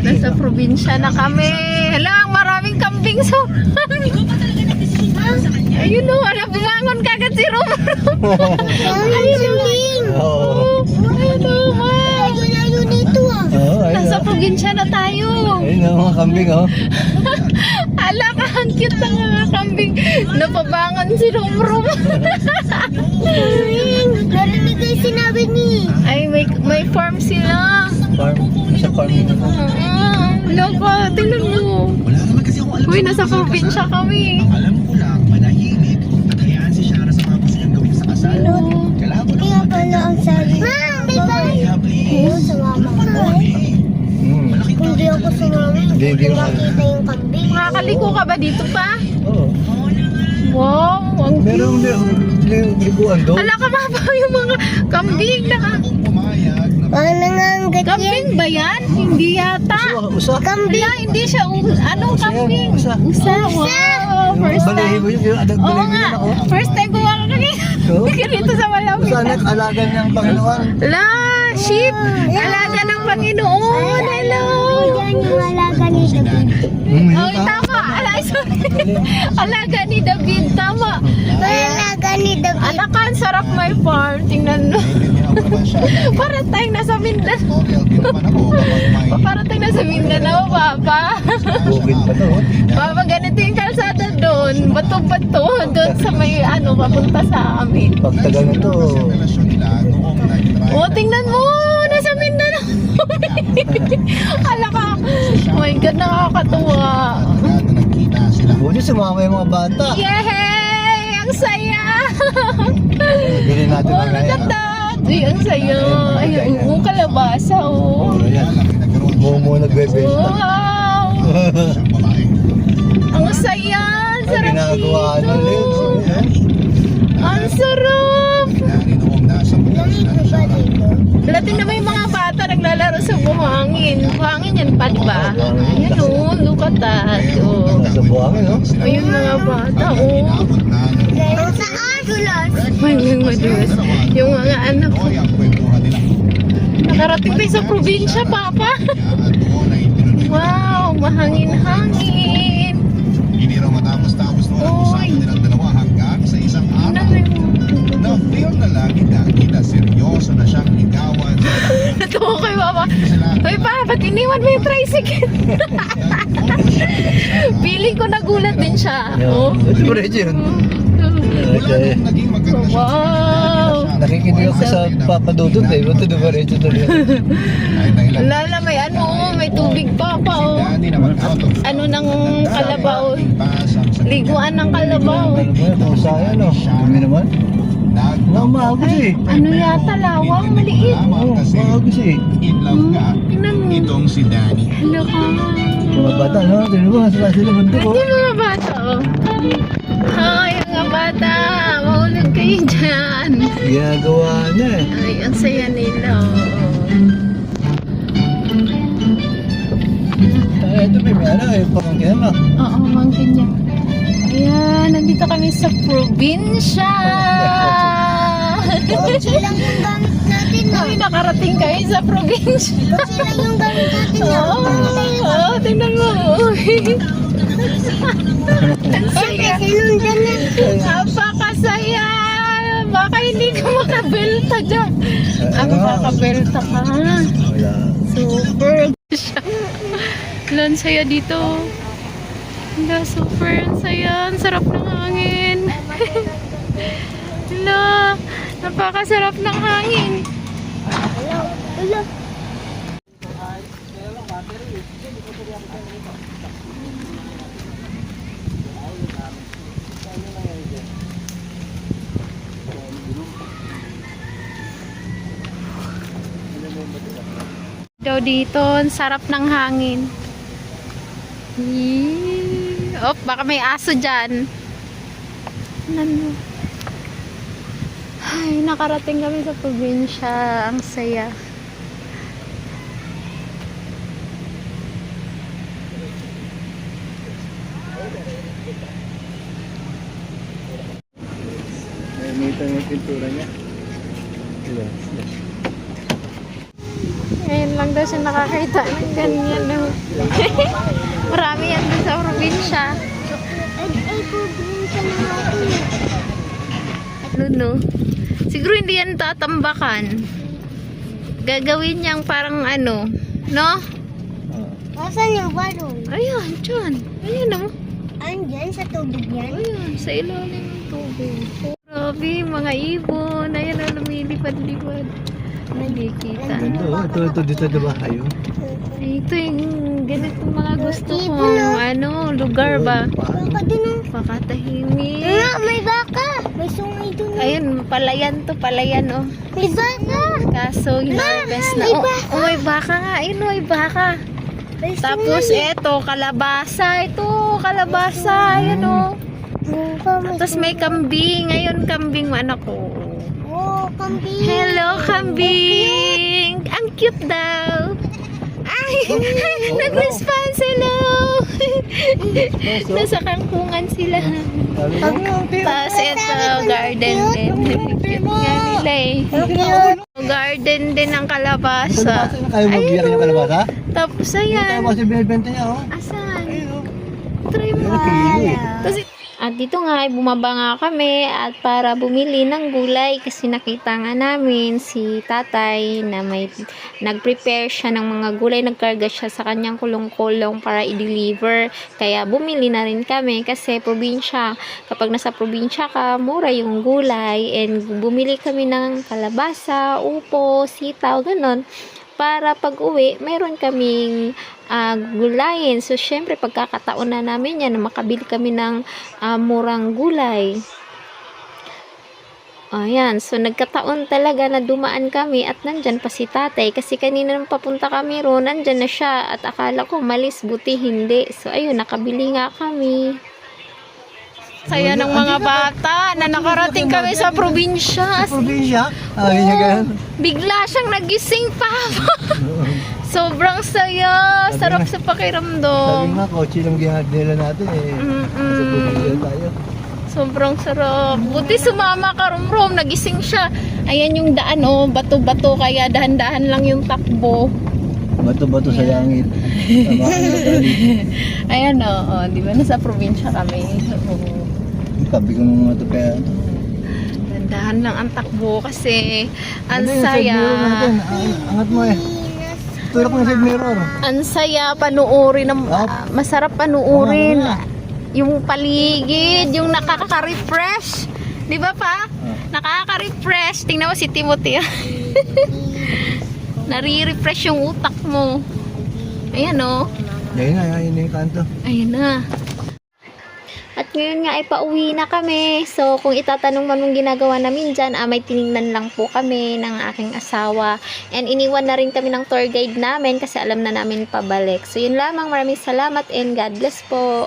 Nasa probinsya na kami. Hala, ang maraming kambing so. Ayun o, ala, bumangon kagad si Rom. Ayun o. Oo. Ayun o, ma. Layo nito ah. Ayun Nasa oh. probinsya na tayo. Ayun ang mga kambing oh. Ala ang cute ng mga kambing. Napabangon si Rom Rom. Narinig ko yung sinabi ni. Ay, may, may farm sila. Farm. Nasa farm ako. Oo, loko, tingnan mo. Uy, nasa probinsya kami. Alam ko lang, manahimik at hayaan si Shara sa mga gusto niyang gawin sa kasal. Kailangan ko Kaya pala ang sabi. Ma'am, may bye. kaya Oo, ko. Hmm. Hindi ako sumama. Hindi, hindi Hindi ako. makita yung kambing. Makakaliko ka ba dito pa? Oo. Wow, ang Meron li- liguan doon. Ala ka ba yung mga kambing na Pumayag na Baka nangangat yan. Kambing ba yan? Hindi yata. Usa. Kambing? Ala, hindi siya. Anong kambing? usa. Usa. Wow, Yung first time. yun. Yung adag Oo nga. yun ako. First time gumawa ka Oo. dito sa malapit. Usa alaga niyang Panginoon. La, sheep. Alaga ng Panginoon. Hello. Yan yung alaga ni David. Oh, tama. Ala, sorry. Alaga ni David. Tama. Alaga ni David. Anak ang sarap may farm. Tingnan mo. Para tayong nasa Mindanao. Para tayong nasa Mindanao, Papa. Oh. Papa, ganito yung doon. Bato-bato. Doon sa may ano, papunta sa amin. Pag taga nito, relasyon nila noong 19 Oh, tingnan mo! Nasa Mindanao! Ala ka! Oh my God, nakakatuwa. na buti sumama yung mga bata. Yay! Ang saya! Bili natin Oh, ng ngayon. naganda! Uy, ang saya! Ay, oo, kalabasa, oh. Oh, yan. Momo nagbebenta. Wow! Ang saya! Ay, sarap ginagawa dito. ng lens. Ayan. Ang sarap! Nanay noong nasa bukas na ba? Latin na may mga bata naglalaro sa buhangin. Buhangin yan pa, di ba? Ayan o, look at that. Oh. Nasa buhangin, no? Ayun mga bata, oh. Inabot na ng Ang saan? Dulas. May may madulas. Yung mga anak ko. Nakarating tayo sa probinsya, Papa. Ay Wow, mahangin-hangin. Hindi raw matapos-tapos noon ang Oy. usapan nilang dalawa hanggang sa isang araw. Mo. Na feel na lagi na kita seryoso na siyang ligawan. Natuwa kay Mama. Hoy pa, ba't iniwan mo yung tricycle? Feeling ko nagulat din siya. Oh. Ito ba rin yun? mula nung naging magkasya Wow. Nakikinig ako sa Papa Dudut eh. Ba't ito ba rin ito tuloy? Na. Lala, may ano, may tubig pa pa, oh. Naman out of Ano ng kalabaw. Sa Liguan ng kalabaw. Ano ba yun? Kausaya, no? Dumi naman. Nag Wala maagos eh. Ano yata, lawang, maliit. Oo, maagos eh. in love ka. Mo. Itong si Danny. Hello ka. Mga bata, no? Tignan mo, sila bundok oh. Ito mga bata, oh. Hi, mga bata. Ginagawa niya eh. Ay, ang saya nila, oh. Ah, ito may ano eh. Pamangkin mo. Oo, mangkin niya. Ayan, nandito kami sa probinsya. Kotse lang yung gamit natin. Kami nakarating kayo sa probinsya. Kotse lang yung gamit natin Oo, ah. oh, tingnan mo. Ang saya. Sinundan na. Napakasaya. Hindi ka makabelta dyan. Ah, makakabelta ka. Super. Wala, ang saya dito. Wala, super. Ang saya. Ang sarap ng hangin. Wala, napakasarap ng hangin. Wala. Daw dito, sarap ng hangin. Yee. Oh, baka may aso dyan. Ano? Ay, nakarating kami sa probinsya. Ang saya. Mita yung pintura niya. Diba? Ngayon lang daw siya nakakita ng ganyan. No? Marami yan dun sa probinsya. Ay, ay, probinsya na natin. Ano, no? Siguro hindi yan tatambakan. Gagawin niyang parang ano, no? Asan yung balon? Ayan, dyan. Ayan, oh. Andyan sa tubig yan. Ayan, sa ilalim ng tubig. Grabe, mga ibon. Ayan, oh, lumilipad-lipad. Nakikita. Ito, ito, ito, dito diba kayo? Ito yung ganito mga gusto kong oh. ano, lugar ba? Baka ang... Pakatahimik. Nga, may baka. May sungay ah. Ayun, palayan to, palayan oh. May baka. Kaso, yung harvest na. Oh, oh, may baka nga. Ayun, oh, may baka. Tapos, eto, kalabasa. Ito, kalabasa. Ayun, oh. Tapos may kambing. Ayun, kambing, anak ko. Oh, kambing. Hello, kambing! Ang cute daw. Ay, nag-response. Hello. Nasa kangkungan sila. Tapos ito, garden din. Cute nga nila eh. Garden din ng kalabasa. kayo magbiyak yung kalabasa? Tapos ayan. kalabasa binibenta niya, oh. Asan? Oh. Try mo. Tapos, at dito nga ay bumaba nga kami at para bumili ng gulay kasi nakita nga namin si tatay na may nag-prepare siya ng mga gulay, nagkarga siya sa kanyang kulong-kulong para i-deliver. Kaya bumili na rin kami kasi probinsya, kapag nasa probinsya ka, mura yung gulay. And bumili kami ng kalabasa, upo, sitaw, ganon para pag uwi, meron kaming ah, gulayin. So, syempre, pagkakataon na namin yan makabili kami ng ah, murang gulay. Ayan, so nagkataon talaga na dumaan kami at nandyan pa si tatay kasi kanina nang papunta kami ron, nandyan na siya at akala ko malis, buti hindi. So ayun, nakabili nga kami. Saya ng mga bata na nakarating kami sa probinsya. Probinsya? Ay, niya ganun. Bigla siyang nagising pa. Sobrang saya. Sarap sa Sabi pakiramdam. nga, kotse lang ginadila natin eh. Sa probinsya tayo. Sobrang sarap. Buti sumama ka rom Nagising siya. Ayan yung daan oh. Bato-bato. Kaya dahan-dahan lang yung takbo. Bato-bato sa langit. Ayan oh. oh di ba? Nasa probinsya kami. Oo. Sabi ko mga ito kaya. Dahan-dahan lang ang takbo kasi ang Ano yung side saya. mirror natin? Ang- Angat mo eh. Tulak yung side mirror. Ang saya panuorin ng Ah. masarap panuorin. Nga. Yung paligid, yung nakaka-refresh. 'Di ba pa? Nakaka-refresh. Tingnan mo si Timothy. Nari-refresh yung utak mo. Ayan oh. Yan na, yan yung kanto. Ayan na. At ngayon nga ay pauwi na kami. So, kung itatanong man mong ginagawa namin dyan, ah, may tinignan lang po kami ng aking asawa. And iniwan na rin kami ng tour guide namin kasi alam na namin pabalik. So, yun lamang. Maraming salamat and God bless po.